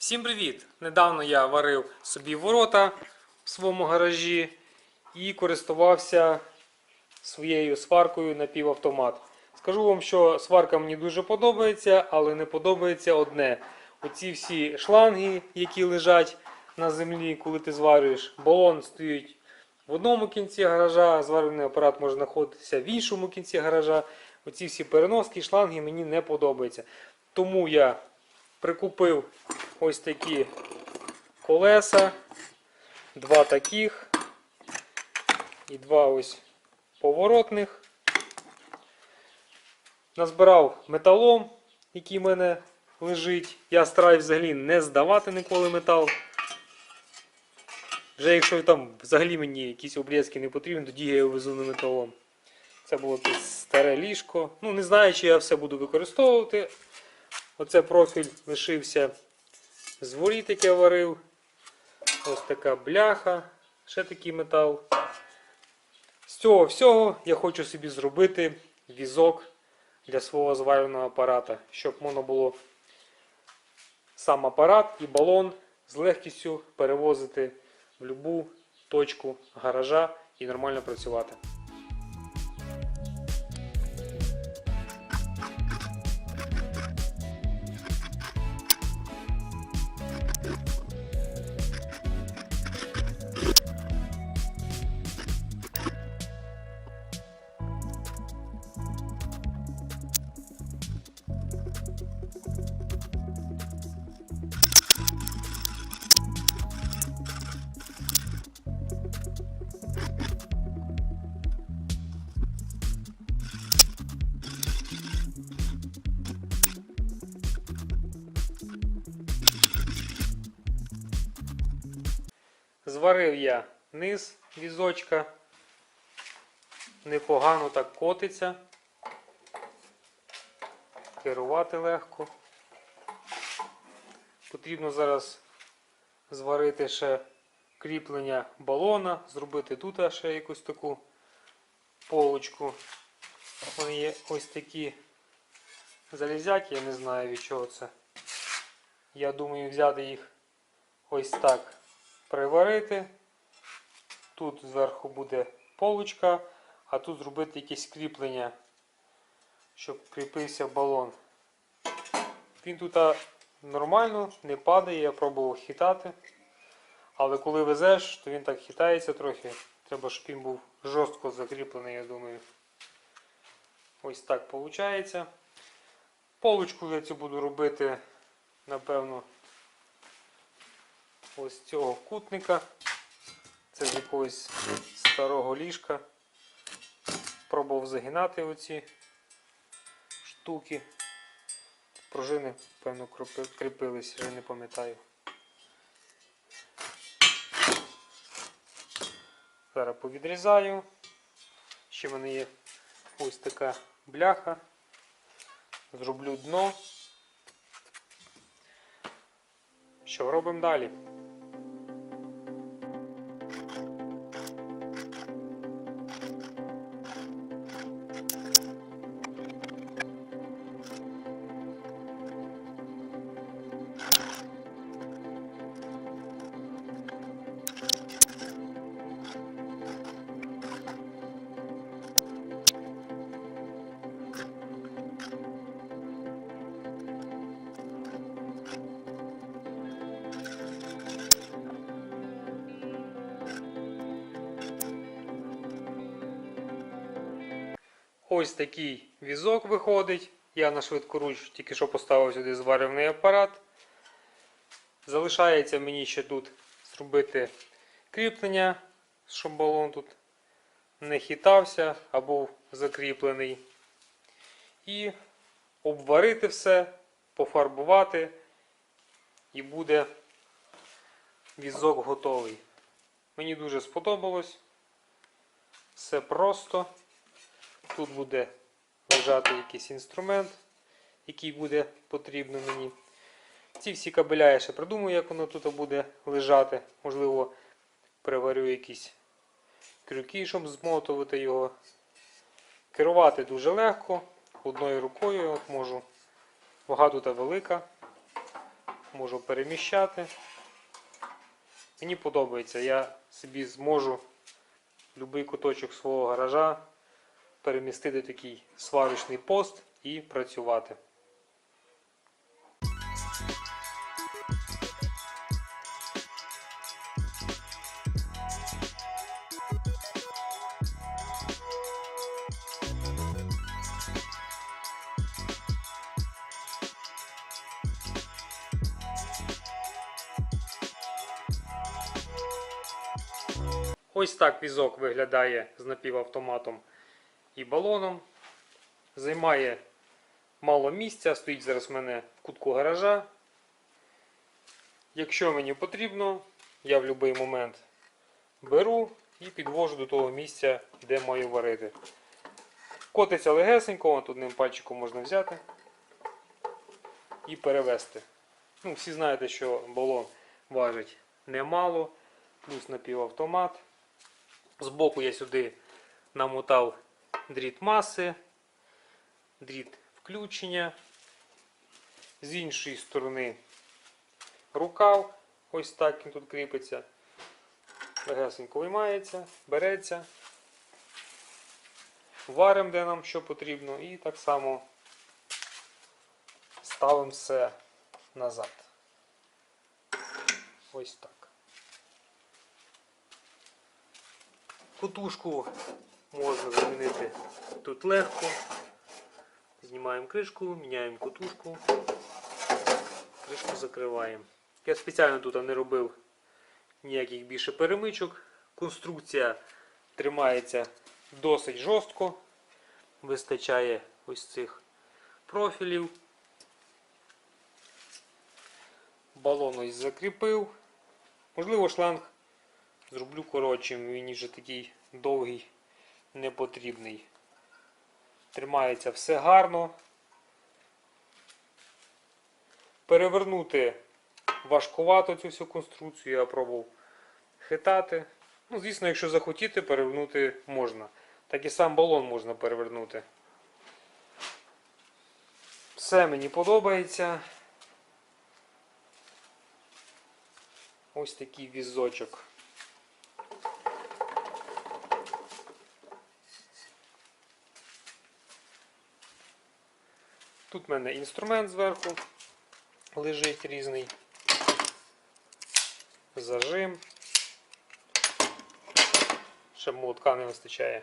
Всім привіт! Недавно я варив собі ворота в своєму гаражі і користувався своєю сваркою на півавтомат. Скажу вам, що сварка мені дуже подобається, але не подобається одне. Оці всі шланги, які лежать на землі, коли ти зварюєш, балон стоїть в одному кінці гаража, зварений апарат може знаходитися в іншому кінці гаража. Оці всі переноски, шланги мені не подобаються. Тому я прикупив ось такі колеса, два таких і два ось поворотних. Назбирав металом, який в мене лежить. Я стараюсь взагалі не здавати ніколи метал. Вже якщо там взагалі мені якісь обрізки не потрібні, тоді я його везу на металом. Це було старе ліжко. Ну, не знаю, чи я все буду використовувати. Оце профіль лишився з воріт, яке варив. Ось така бляха, ще такий метал. З цього всього я хочу собі зробити візок для свого зварювального апарата, щоб можна було сам апарат і балон з легкістю перевозити в будь-яку точку гаража і нормально працювати. Зварив я низ візочка. Непогано так котиться. Керувати легко. Потрібно зараз зварити ще кріплення балона, зробити тут ще якусь таку полочку. Вони є ось такі залізяки, я не знаю від чого це. Я думаю взяти їх ось так приварити. Тут зверху буде полочка, а тут зробити якесь кріплення, щоб кріпився балон. Він тут нормально, не падає, я пробував хитати. Але коли везеш, то він так хитається трохи. Треба, щоб він був жорстко закріплений, я думаю. Ось так виходить. Полочку я цю буду робити, напевно, ось цього кутника. Це з якогось старого ліжка. Пробував загинати оці штуки. Пружини, певно, кріпились, вже не пам'ятаю. Зараз повідрізаю. Ще в мене є ось така бляха. Зроблю дно. Що робимо далі? Ось такий візок виходить. Я на швидкоруч тільки що поставив сюди зварювальний апарат. Залишається мені ще тут зробити кріплення, щоб балон тут не хитався а був закріплений. І обварити все, пофарбувати, і буде візок готовий. Мені дуже сподобалось. Все просто. Тут буде лежати якийсь інструмент, який буде потрібно мені. Ці всі кабеля я ще придумаю, як воно тут буде лежати. Можливо, приварю якісь крюки, щоб змотувати його. Керувати дуже легко. Одною рукою от можу. Вага тут велика. можу переміщати. Мені подобається, я собі зможу будь-який куточок свого гаража перемістити такий сварочний пост і працювати. Ось так візок виглядає з напівавтоматом і балоном. Займає мало місця, стоїть зараз в мене в кутку гаража. Якщо мені потрібно, я в будь-який момент беру і підвожу до того місця, де маю варити. Котиться легесенько, тут одним пальчиком можна взяти і перевести. Ну, всі знаєте, що балон важить немало, плюс напівавтомат. Збоку я сюди намотав дріт маси, дріт включення. З іншої сторони рукав, ось так він тут кріпиться. Легесенько виймається, береться. Варимо, де нам що потрібно, і так само ставимо все назад. Ось так. Кутушку можна замінити тут легко. Знімаємо кришку, міняємо кутушку, кришку закриваємо. Я спеціально тут не робив ніяких більше перемичок. Конструкція тримається досить жорстко. Вистачає ось цих профілів. Балон ось закріпив. Можливо, шланг зроблю коротшим, він вже такий довгий, непотрібний. Тримається все гарно. Перевернути важкувато цю всю конструкцію, я пробував хитати. Ну, звісно, якщо захотіти, перевернути можна. Так і сам балон можна перевернути. Все мені подобається. Ось такий візочок. Тут в мене інструмент зверху лежить різний. Зажим. Ще молотка не вистачає.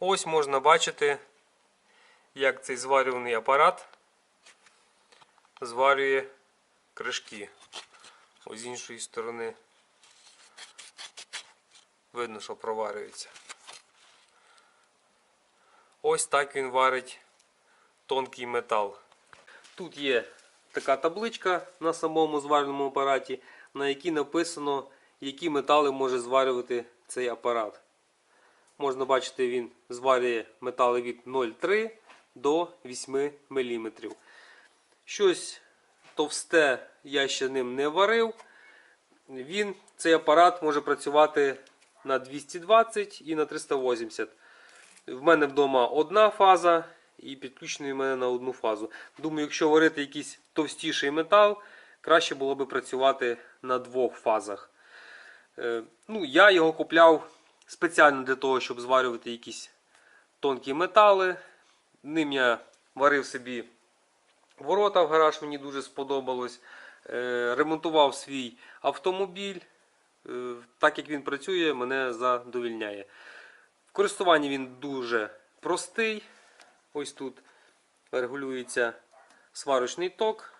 Ось можна бачити, як цей зварюваний апарат зварює кришки. Ось з іншої сторони видно, що проварюється. Ось так він варить тонкий метал. Тут є така табличка на самому зварювальному апараті, на якій написано, які метали може зварювати цей апарат. Можна бачити, він зварює метали від 0,3 до 8 мм. Щось товсте я ще ним не варив. Він, цей апарат може працювати на 220 і на 380. В мене вдома одна фаза і підключений в мене на одну фазу. Думаю, якщо варити якийсь товстіший метал, краще було би працювати на двох фазах. Е, Ну, я його купляв спеціально для того, щоб зварювати якісь тонкі метали. Ним я варив собі ворота в гараж, мені дуже сподобалось. Е, Ремонтував свій автомобіль. Е, Так як він працює, мене задовільняє. В користуванні він дуже простий. Ось тут регулюється сварочний ток.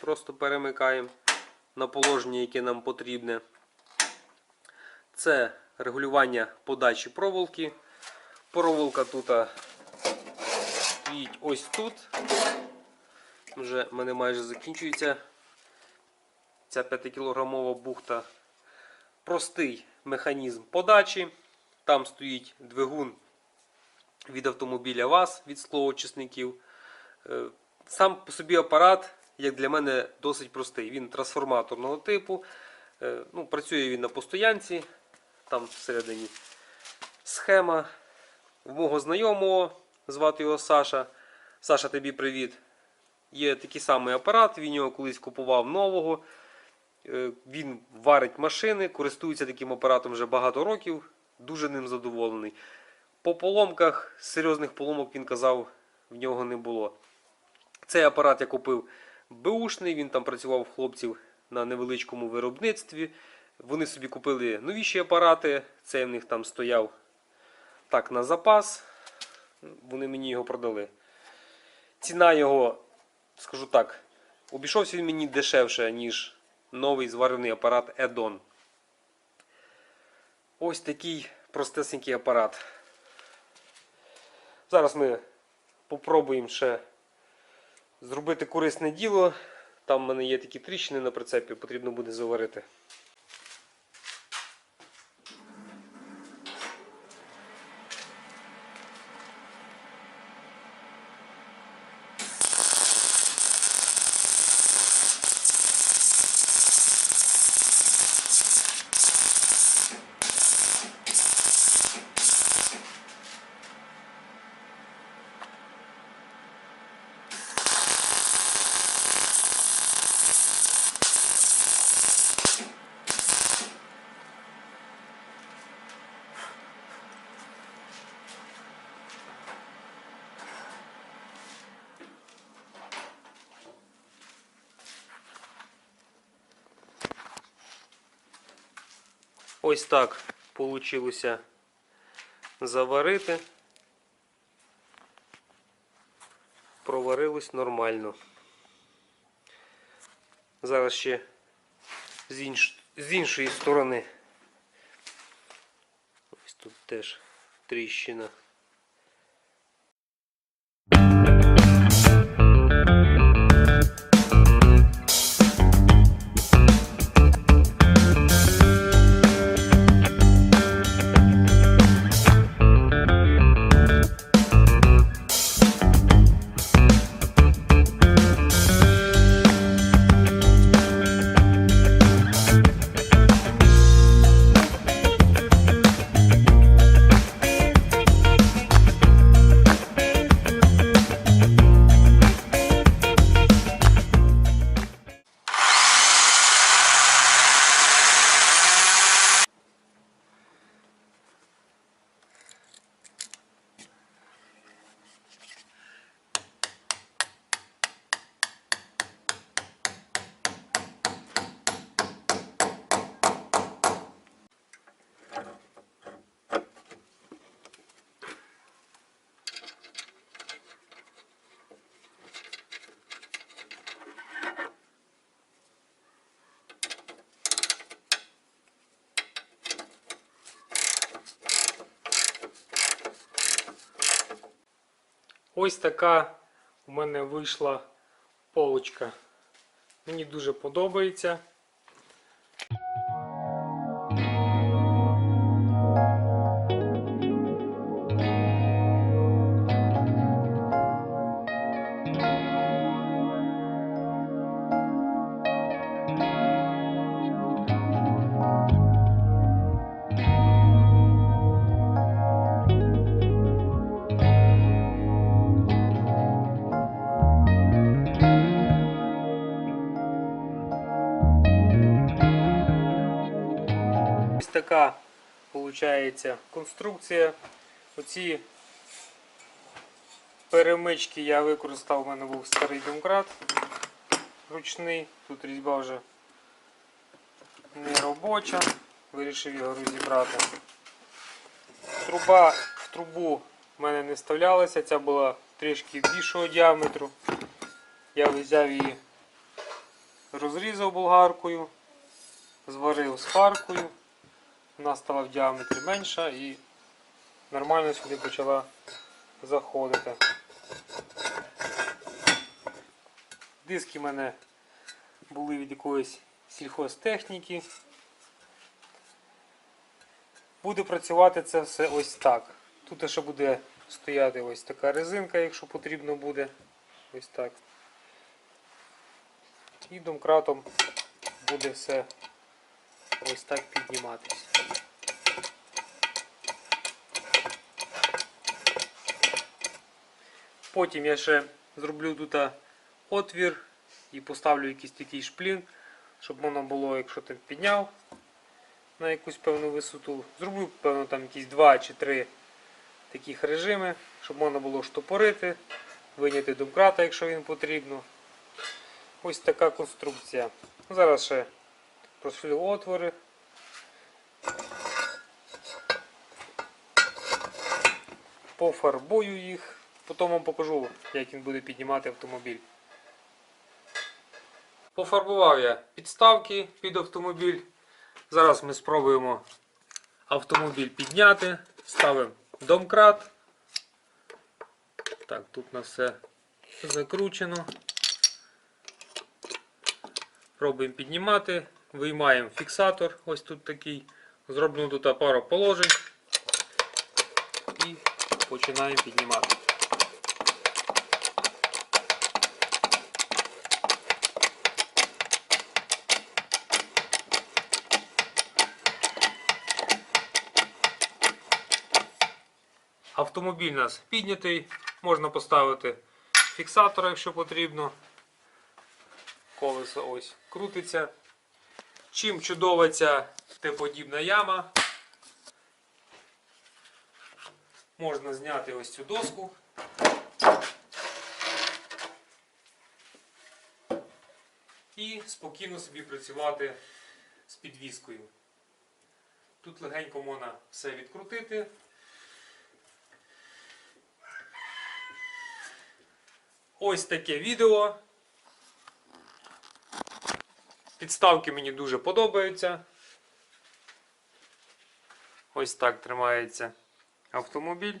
Просто перемикаємо на положення, яке нам потрібне. Це регулювання подачі проволоки. Проволока тут стоїть ось тут. Вже в мене майже закінчується ця 5-кілограмова бухта. Простий механізм подачі. Там стоїть двигун від автомобіля ВАЗ від склоочисників. Е, Сам по собі апарат, як для мене, досить простий. Він трансформаторного типу. Е, Ну, працює він на постоянці. Там всередині схема. У мого знайомого, звати його Саша. Саша, тобі привіт. Є такий самий апарат, він його колись купував нового. Е, Він варить машини, користується таким апаратом вже багато років, дуже ним задоволений. По поломках, серйозних поломок він казав, в нього не було. Цей апарат я купив беушний, він там працював хлопців на невеличкому виробництві. Вони собі купили новіші апарати, цей в них там стояв так на запас. Вони мені його продали. Ціна його, скажу так, обійшовся він мені дешевше, ніж новий зварений апарат Edon. Ось такий простесенький апарат. Зараз ми попробуємо ще зробити корисне діло. Там в мене є такі тріщини на прицепі, потрібно буде заварити. Ось так вийшло заварити. Проварилось нормально. Зараз ще з, інш... з іншої сторони. Ось тут теж тріщина. Ось така у мене вийшла полочка. Мені дуже подобається. Така виходить конструкція. Оці перемички я використав, у мене був старий домкрат ручний. Тут різьба вже не робоча. вирішив його розібрати. Труба в трубу в мене не вставлялася, ця була трішки більшого діаметру. Я взяв її, розрізав болгаркою, зварив з фаркою. Вона стала в діаметрі менша і нормально сюди почала заходити. Диски в мене були від якоїсь сільхозтехніки. Буде працювати це все ось так. Тут ще буде стояти ось така резинка, якщо потрібно буде. Ось так. І домкратом буде все ось так підніматися. Потім я ще зроблю тут отвір і поставлю якийсь такий шплін, щоб воно було, якщо ти підняв на якусь певну висоту. Зроблю, певно, там якісь два чи три таких режими, щоб можна було штопорити, виняти домкрата, якщо він потрібно. Ось така конструкція. Зараз ще просвілю отвори. Пофарбую їх, потім вам покажу, як він буде піднімати автомобіль. Пофарбував я підставки під автомобіль. Зараз ми спробуємо автомобіль підняти. Ставимо домкрат. Так, тут на все закручено. Пробуємо піднімати. Виймаємо фіксатор. Ось тут такий. Зроблено тут пару положень. І починаємо піднімати. Автомобіль у нас піднятий, можна поставити фіксатор, якщо потрібно. Колесо ось крутиться. Чим чудова ця Т-подібна яма. Можна зняти ось цю доску. І спокійно собі працювати з підвіскою. Тут легенько можна все відкрутити. Ось таке відео. Підставки мені дуже подобаються. Ось так тримається автомобіль.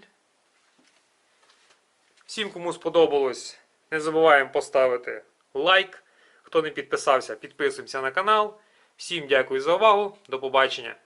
Всім, кому сподобалось, не забуваємо поставити лайк. Хто не підписався, підписуємося на канал. Всім дякую за увагу. До побачення.